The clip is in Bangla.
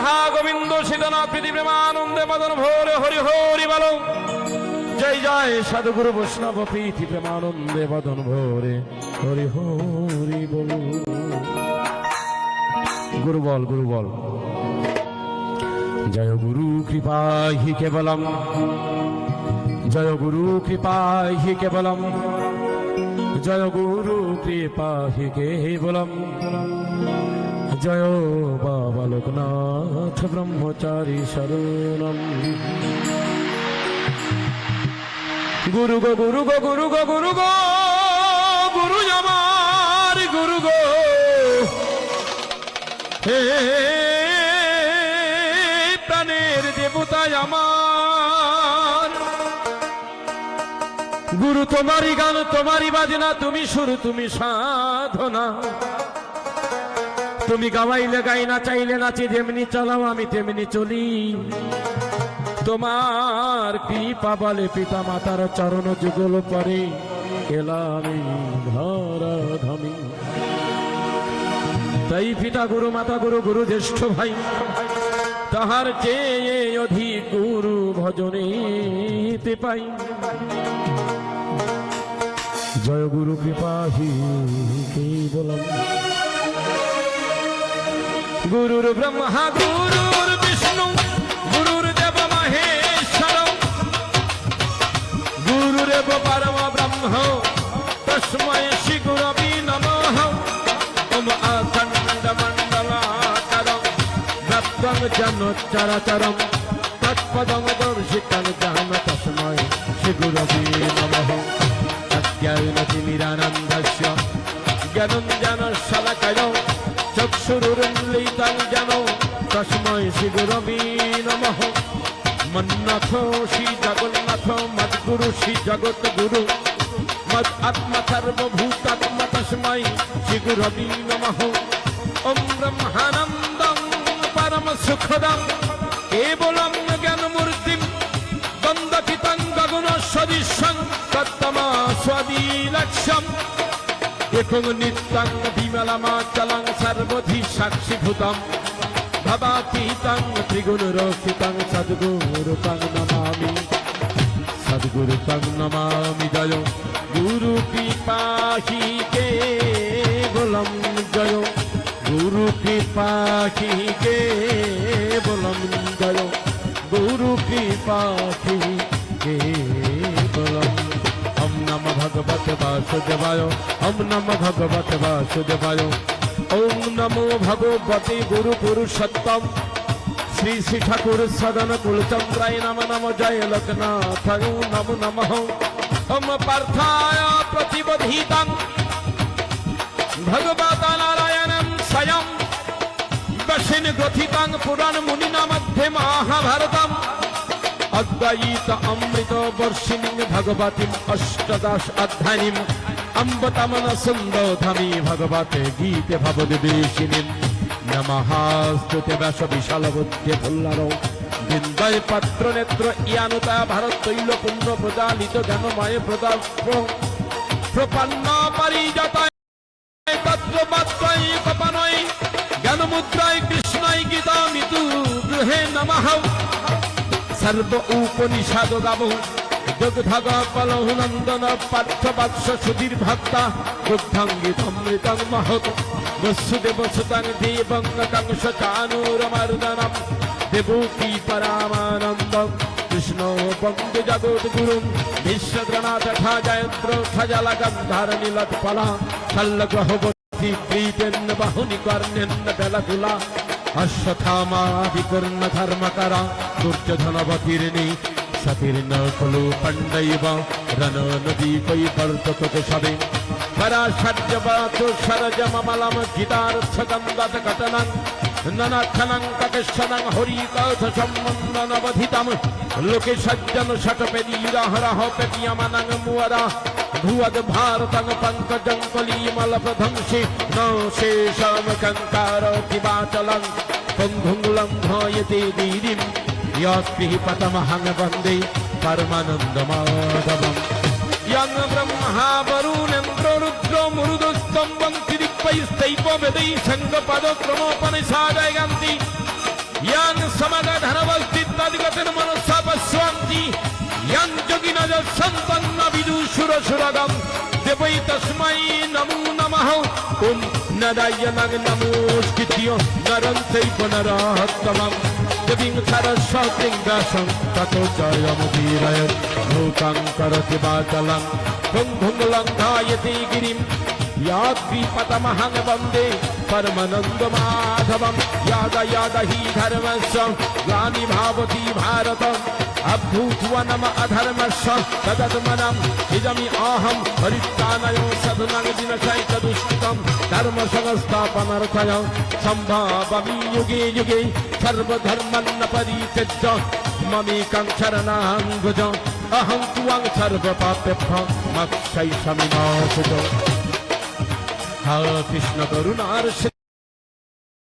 রাধা গোবিন্দ সীতনা প্রীতি, প্রেমানন্দে মদন ভোরে হরি হরি বল। জয় জয় সাধুগুরু বৈষ্ণব, প্রীতি, প্রেমানন্দে মদন ভোরে হরি হরি বল। গুরু বল গুরু বল। জয় গুরু কৃপা হি কেবলম। জয় গুরু কৃপা হি কেবলম। জয় গুরু কৃপা হি কেবলম। জয় বাবা লোকনাথ ব্রহ্মচারী শরণম। গুরু গো গুরু গো গুরু গো গুরু গো, গুরু আমার, গুরু গো। হে প্রাণের দেবতা আমার। গুরু তোমারই গান, তোমারই বাজনা, তুমি সুর, তুমি সাধনা। তুমি গাওয়াইলে গাই না, চাইলে নাচি, যেমনি চালাও, আমি তেমনি চলি। তোমার কৃপা বলে পিতা মাতার চরণ যুগল পরে এলামি ধরা ধমি তাই পিতা গুরু, মাতা গুরু গুরু জ্যেষ্ঠ ভাই, তাহার চেয়ে অধিক গুরু ভজনে পাই। জয় গুরু কৃপাহি কি বলম গুরুর ব্রহ্মা, গুরুর বিষ্ণু, গুরুর দেব মহেশ্বর। গুরুরেব পরম ব্রহ্ম, তস্মৈ শ্রী নমঃ। ওম আখণ্ড মণ্ডলাকারম ব্যাপ্তং জন চরাচরম তৎপদং দর্শিতং শ্রী নমঃ। জ্ঞানঞ্জন তস্মৈ শ্রী গুরবি নমঃ। মন্নাথ শ্রী জগন্নাথ, মদ্গুরু শ্রী জগৎ গুরু। মদ আত্মা সর্বভূতাত্ম তস্মৈ শ্রী গুরবি নমঃ। ওম ব্রহ্মানন্দং পরম সুখদং। কেবলম জ্ঞানমূর্তিম দ্বন্দ্বিতং গগন সদৃশং তত্তমা স্বদিলক্ষ্যম। বিমলমাচলং সর্বধি সাক্ষীভূতম। ভবাতীতং ত্রিগুণরক্ষিতং সদ্গুরুতং নমামি সদ্গুরুতং নমামি জয় গুরু কৃপাহি কে বলম জয় গুরু কৃপাহি কে বলম জয় গুরু কৃপাহি কে বলম ওম নম ভগবত বাসুদেবায় ওম নম ভগবত বাসুদেবায় ওম নমো ভগবতে গুরু পুরুষোত্তম শ্রী শ্রী ঠাকুর সদন কুলচন্দ্রায় নম নম জয় লোকনাথ। নম নম। ওম পার্থায় প্রতিবোধিতং। ভগবত নারায়ণম স্বয়ং। দশিন গ্রথিতাং পুরাণ মুনিনা মধ্যে মহাভারতম। অদ্বৈত অমৃত বর্ষিণী ভগবতীম অষ্টদশ অধ্যায়ীম সুন্দধামী ভগবতে গীতে ভবদেবেশিনীম নমস্তুতে ব্যাস বিশাল বুদ্ধে ভুল্লার। বিন্দয় পাত্র নেত্র ইয়ানুতা ভারত তৈল পুণ্য প্রজালিত জ্ঞানময় প্রদা প্রপন্ন পারিজাতায় তত্র মাত্রায় কপানয়। জ্ঞানমুদ্রায় কৃষ্ণায় গীতা মিতু গৃহে নমঃ। সর্ব উপনিষদ গাব দুগ্ধগ কলহু নন্দন পার্থ বাৎস সুধীর ভক্তা দুগ্ধাঙ্গি অমৃতং মহৎ বসুদেব সুতং দেবং কংস দেবকী পরামানন্দম কৃষ্ণ বন্দে জগৎ গুরু বিশ্বগ্রণা তথা জয়ন্ত্র খজল গন্ধার নীলৎপলা শল্যগ্রহবতী প্രീতেন্ন বাহুনি কর্ণেন্ন বেলকুলা অশ্বথামাদিকর্ণ দুর্যোধনবতীর্ণি সতীর্ণ খলু পণ্ডৈব রণ নদী কই বর্তত সবে পরাশর্যবাচ সরজমমলম গীতার্থ গন্ধাত কটনং ননক্ষণং ককেশ্বরং হরিকৌথ সম্বন্ধনবধিতম লোকে সজ্জন শটপেদীরহরহ পেটিয়মনং মুয়রা। ভুয়দ ভারতং পঙ্কজং योऽस्मिः पतमहं वन्दे परमानन्दमाधवम् यं ब्रह्मा वरुणं प्ररुद्रो मृदुस्तम्भं तिरिपैस्तैपवेदै सङ्गपदक्रमोपनिषादयन्ति यान् समगधनवस्ति तद्गतन मनसा पश्यन्ति यं योगिनज सन्तन्नविदुसुरसुरगं देवै तस्मै नमो नमः ॐ नदाय नमोऽस्कृत्य नरं चैव नरहत्तमम् सरस्वतिङ्गसं ततो च यमुदीरयत् भूतां करति गिरिं याद्विपदमहं वन्दे परमनन्दमाधवं याद याद हि धर्मस्य ग्लानि भावति भारतम् अभूत्वनम अधर्मस्य तदत्मनम् इदमि अहं हरितानयो सदनदिनशै तदुष्टितं धर्मसंस्थापनर्थय सम्भावमि युगे युगे সর্বধর্মান্ন পরিত্যজ্য মমেকং শরণাং ভুজ অহং তুয়াং সর্বপাপেভ্য মক্ষৈষমিমাসুজ হা কৃষ্ণ করুণার্ষ